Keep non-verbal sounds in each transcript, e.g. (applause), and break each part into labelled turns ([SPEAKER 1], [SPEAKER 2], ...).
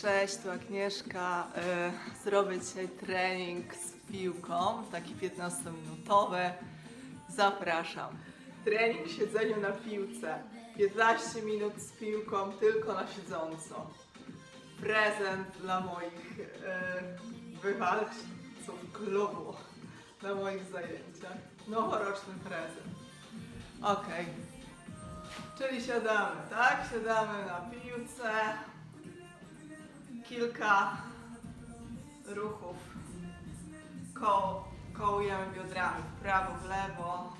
[SPEAKER 1] Cześć, tu Agnieszka. E, Zrobię dzisiaj trening z piłką, taki 15-minutowy. Zapraszam. Trening w siedzeniu na piłce. 15 minut z piłką tylko na siedząco. Prezent dla moich e, wywalczyców klubu na moich zajęciach. Noworoczny prezent. Okej. Czyli siadamy, tak? Siadamy na piłce kilka ruchów. Ko kołujemy biodrami w prawo, w lewo.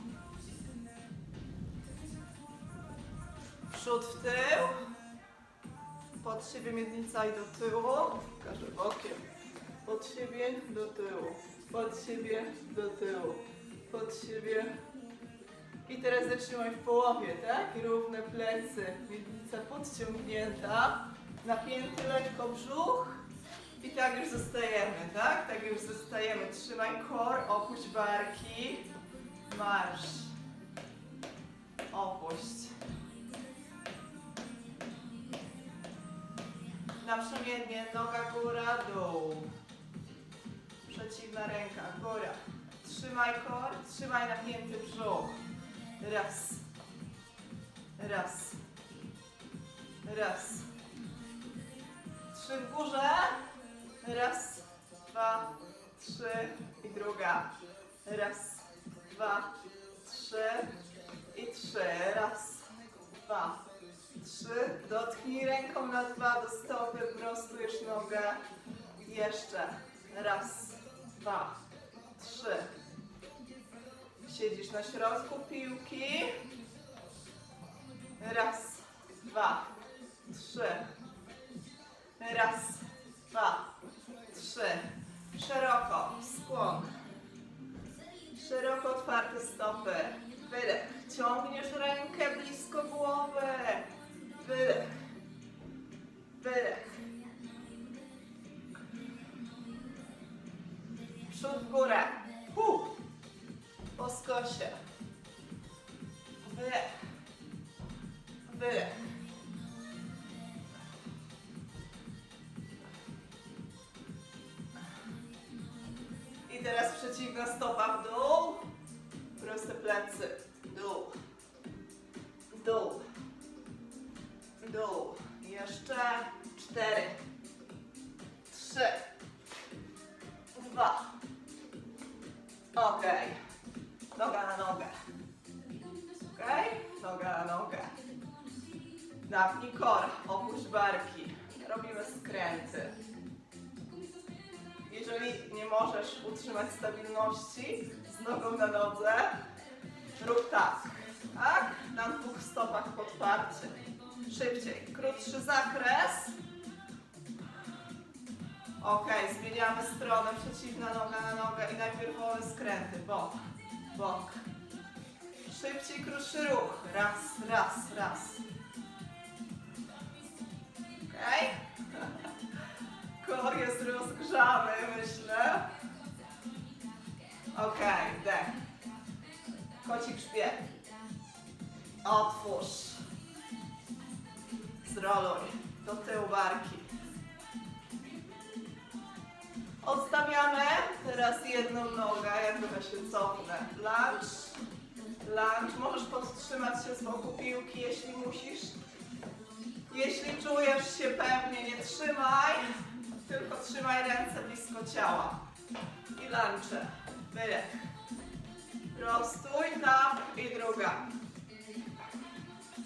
[SPEAKER 1] Przód w tył. Pod siebie miednica i do tyłu. Pokażę bokiem. Pod siebie do tyłu. Pod siebie do tyłu. Pod siebie. I teraz zatrzymaj w połowie, tak? Równe plecy. Miednica podciągnięta. Napięty lekko brzuch. I tak już zostajemy, tak? Tak już zostajemy. Trzymaj kor, opuść barki. Marsz. Opuść. Naprzemiennie noga góra, dół. Przeciwna ręka, góra. Trzymaj kor, trzymaj napięty brzuch. Raz. Raz. Raz. Trzy w górze. Raz, dwa, trzy i druga. Raz, dwa, trzy i trzy. Raz, dwa, trzy. Dotknij ręką na dwa do stopy, prostujesz nogę. Jeszcze. Raz, dwa, trzy. Siedzisz na środku piłki. Raz, Wydech. I teraz przeciwna stopa w dół. Proste plecy. Dół. Dół. Dół. Jeszcze cztery. Trzy. Dwa. Okej. Noga na nogę. Okej? Noga na nogę. Napnij kor, opuść barki. Robimy skręty. Jeżeli nie możesz utrzymać stabilności z nogą na nodze, rób tak. Tak? Na dwóch stopach podparcie. Szybciej. Krótszy zakres. Ok, zmieniamy stronę, przeciwna noga na nogę i najpierw wolne skręty. Bok, bok. Szybciej, krótszy ruch. Raz, raz, raz. Ok? Kor jest rozgrzany, myślę. Ok, dech. Kocik grzbiet. Otwórz. Zroluj. Do tyłu barki. Odstawiamy teraz jedną nogę, ja trochę się cofnę. Lunge, lunge. Możesz podtrzymać się z boku piłki, jeśli musisz. Jeśli czujesz się pewnie, nie trzymaj, tylko trzymaj ręce blisko ciała. I lunge. Wydech. Prostuj, tap i druga.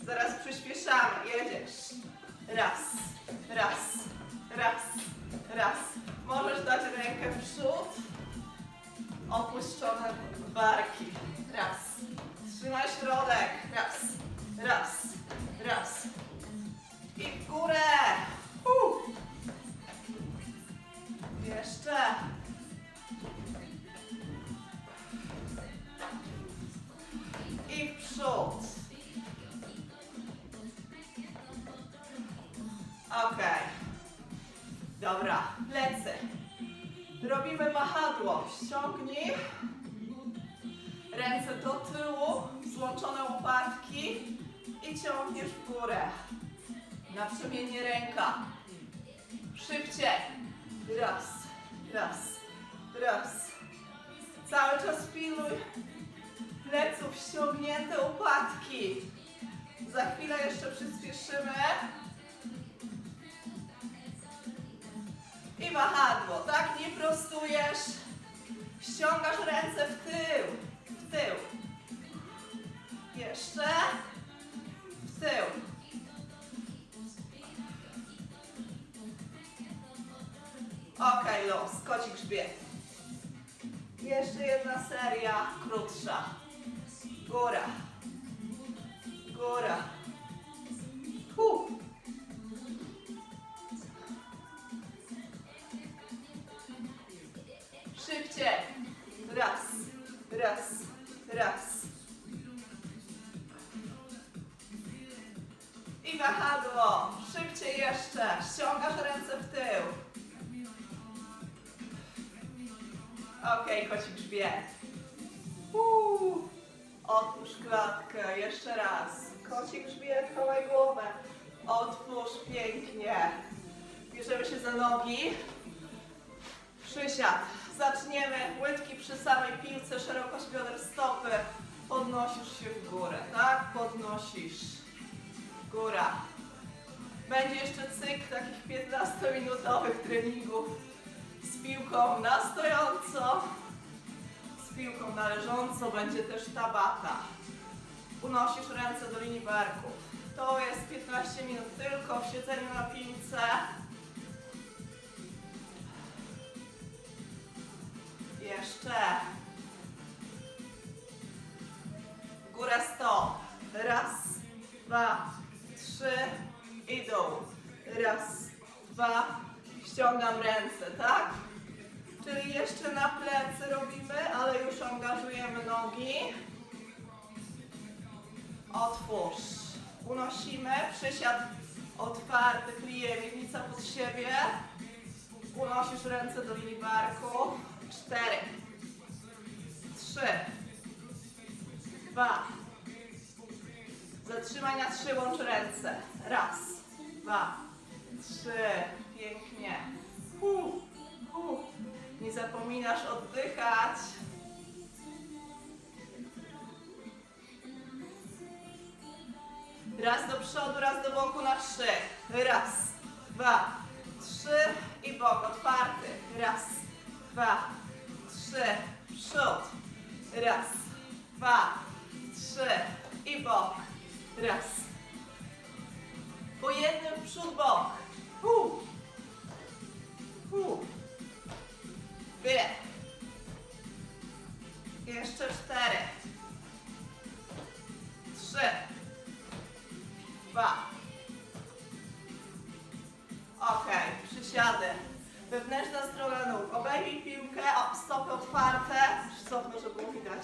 [SPEAKER 1] Zaraz przyspieszamy, jedziesz. Raz, raz, raz, raz. Możesz dać rękę w przód. Opuszczone barki. Raz. Trzymaj środek. Złączone łopatki i ciągniesz w górę. Naprzemiennie ręka. Szybciej. Raz, raz, raz. Cały czas piluj pleców, ściągnięte łopatki. Za chwilę jeszcze przyspieszymy. I wahadło, tak? Nie prostujesz. Ściągasz ręce w tył, w tył. Jeszcze. W tył. Okej, los, koci grzbiet. Jeszcze jedna seria, krótsza. Góra. Góra. Hu. Szybciej. Raz, raz, raz. Wahadło. Szybciej jeszcze. Ściągasz ręce w tył. Okej, koci grzbiet. Uuu. Otwórz klatkę. Jeszcze raz. Koci grzbiet, chowaj głowę. Otwórz pięknie. Bierzemy się za nogi. Przysiad. Zaczniemy. Łydki przy samej piłce, szerokość bioder stopy. Podnosisz się w górę, tak? Podnosisz. Góra. Będzie jeszcze cykl takich 15-minutowych treningów z piłką na stojąco, z piłką na leżąco. Będzie też tabata. Unosisz ręce do linii barków. To jest 15 minut tylko w siedzeniu na piłce. Jeszcze. W górę 100. Raz, dwa, trzy i dół. Raz, dwa. Ściągam ręce, tak? Czyli jeszcze na plecy robimy, ale już angażujemy nogi. Otwórz. Unosimy. Przysiad otwarty, klije miednica pod siebie. Unosisz ręce do linii barku. Cztery. Trzy. Dwa. Zatrzymaj na trzy, łącz ręce. Raz, dwa, trzy. Pięknie. Hu, hu. Nie zapominasz oddychać. Raz do przodu, raz do boku na trzy. Raz, dwa, trzy i bok otwarty. Raz, dwa, trzy. Przód. Raz, dwa, trzy i bok. Raz. Po jednym w przód, bok. Jeszcze cztery. Trzy. Dwa. Okej, przysiady. Wewnętrzna strona nóg. Obejmij piłkę, stopy otwarte. Cofnę, żeby było widać.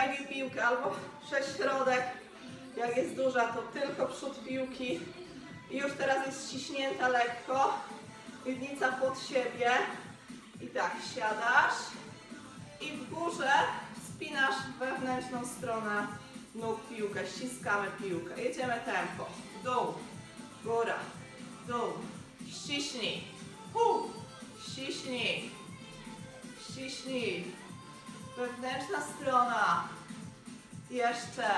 [SPEAKER 1] Obejmij piłkę albo przez środek. Jak jest duża, to tylko przód piłki. I już teraz jest ściśnięta lekko. Miednica pod siebie. I tak, siadasz. I w górze spinasz wewnętrzną stronę nóg piłkę. Ściskamy piłkę. Jedziemy tempo. Dół, góra, dół. Ściśnij. Hu. Ściśnij. Ściśnij. Wewnętrzna strona. Jeszcze.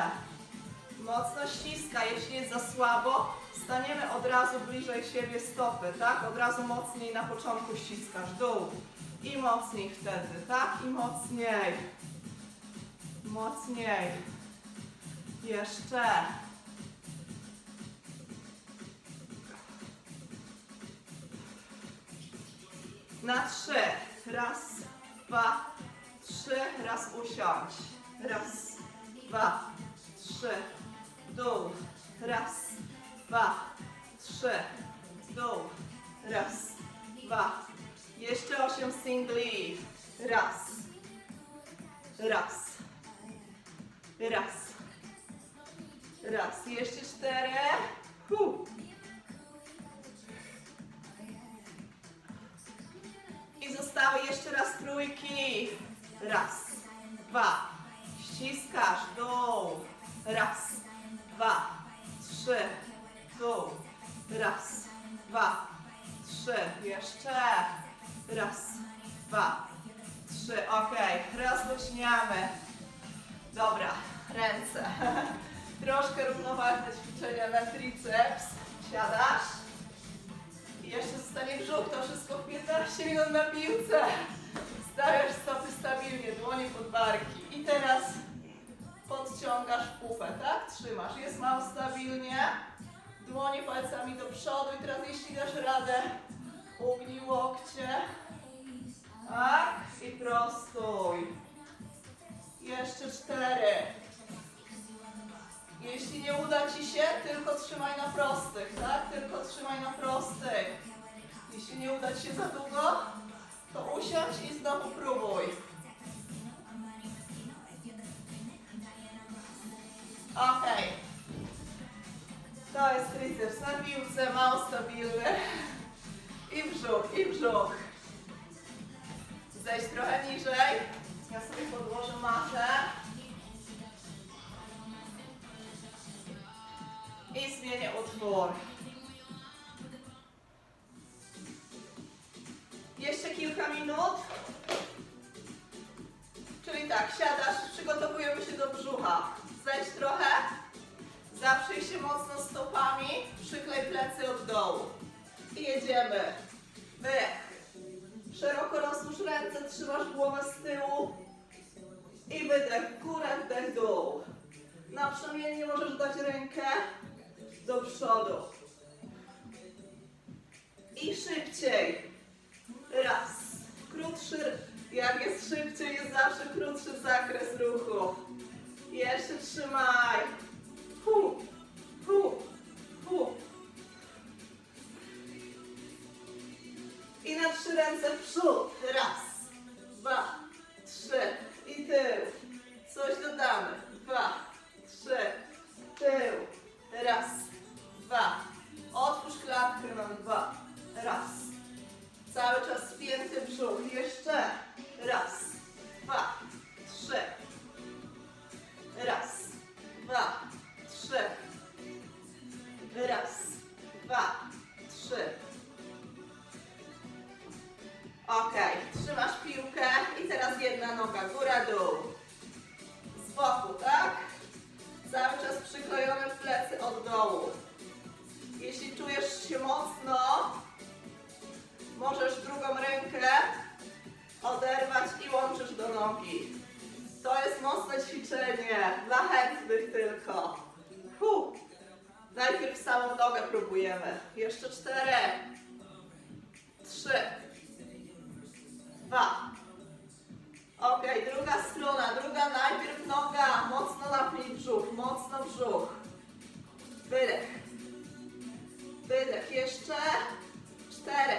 [SPEAKER 1] Mocno ściska. Jeśli jest za słabo, staniemy od razu bliżej siebie stopy, tak? Od razu mocniej na początku ściskasz dół. I mocniej wtedy, tak? I mocniej. Mocniej. Jeszcze. Na trzy. Raz, dwa, trzy. Raz usiądź. Raz, dwa, trzy. Dół. Raz, dwa, trzy. Dół. Raz, dwa. Jeszcze osiem singli. Raz. Raz. Raz. Raz. Jeszcze cztery. Hu. I zostały jeszcze raz trójki. Raz, dwa. Ściskasz, dół. Raz, dwa, trzy, dół. Raz, dwa, trzy. Jeszcze. Raz, dwa, trzy. Ok, rozluźniamy. Dobra, ręce. (laughs) Troszkę równoważne ćwiczenia na triceps. Siadasz. I jeszcze zostanie brzuch. To wszystko w 15 minut na piłce. Stawiasz stopy stabilnie, dłonie pod barki. I teraz podciągasz pupę, tak? Trzymasz. Jest mało stabilnie. Dłonie palcami do przodu i teraz jeśli dasz radę, ugnij łokcie. Tak? I prostuj. Jeszcze cztery. Jeśli nie uda Ci się, tylko trzymaj na prostych, tak? Tylko trzymaj na prostych. Jeśli nie uda Ci się za długo, piłce, mało stabilny. I brzuch, i brzuch. Zejdź trochę niżej. Ja sobie podłożę matę. I zmienię utwór. Jeszcze kilka minut. Czyli tak, siadasz, przygotowujemy się do brzucha. Zejdź trochę. Zaprzyj się mocno stopami. Przyklej plecy od dołu. I jedziemy. Wydech. Szeroko rozłóż ręce, trzymasz głowę z tyłu. I wydech, w górę, wdech, dół. Naprzemiennie możesz dać rękę do przodu. I szybciej. Cały czas spięty brzuch. Jeszcze. Raz, dwa, trzy. Raz, dwa, trzy. Raz, dwa, trzy. Okej, trzymasz piłkę i teraz jedna noga, góra, dół. Z boku, tak? Cały czas przyklejone plecy od dołu. Jeśli czujesz się mocno, możesz drugą rękę oderwać i łączysz do nogi. To jest mocne ćwiczenie, dla chętnych tylko. Hu. Najpierw samą nogę próbujemy. Jeszcze cztery, trzy, dwa. Ok, druga strona, druga najpierw noga, mocno napnij brzuch, mocno brzuch. Wydech. Wydech, jeszcze cztery,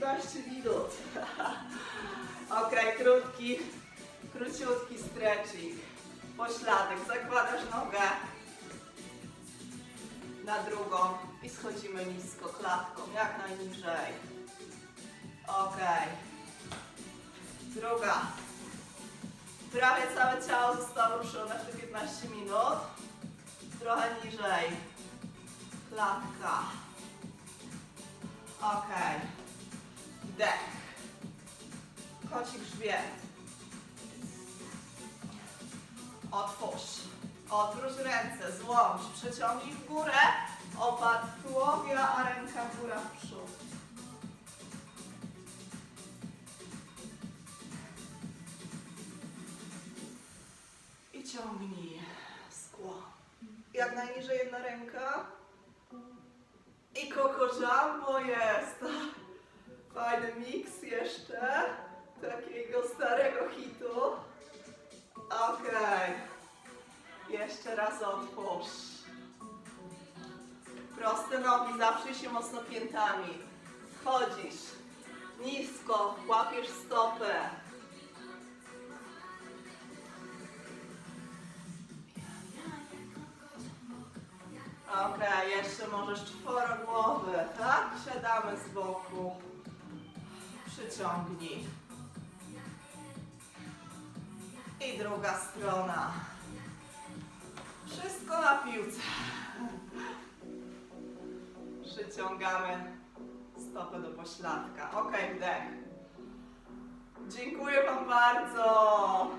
[SPEAKER 1] 15 minut. (laughs) Okej, krótki, króciutki stretching. Pośladek. Zakładasz nogę na drugą i schodzimy nisko klatką, jak najniżej. Okej. Druga. Prawie całe ciało zostało ruszone w te 15 minut. Trochę niżej. Klatka. Okej. Wdech. Koci grzbiet. Otwórz. Odwróć ręce, złącz, przeciągnij w górę, opadł tułowia, a ręka góra w przód. I ciągnij skło. Jak najniżej jedna ręka. I Coco Jumbo jest. Fajny miks jeszcze. Takiego starego hitu. Okej. Jeszcze raz otwórz. Proste nogi, zaprzyj się mocno piętami. Wchodzisz Nisko, łapiesz stopę. Okej, jeszcze możesz czworogłowy, tak? Siadamy z boku. Przyciągnij. I druga strona. Wszystko na piłce. Przyciągamy stopę do pośladka. Ok, wdech. Dziękuję Wam bardzo.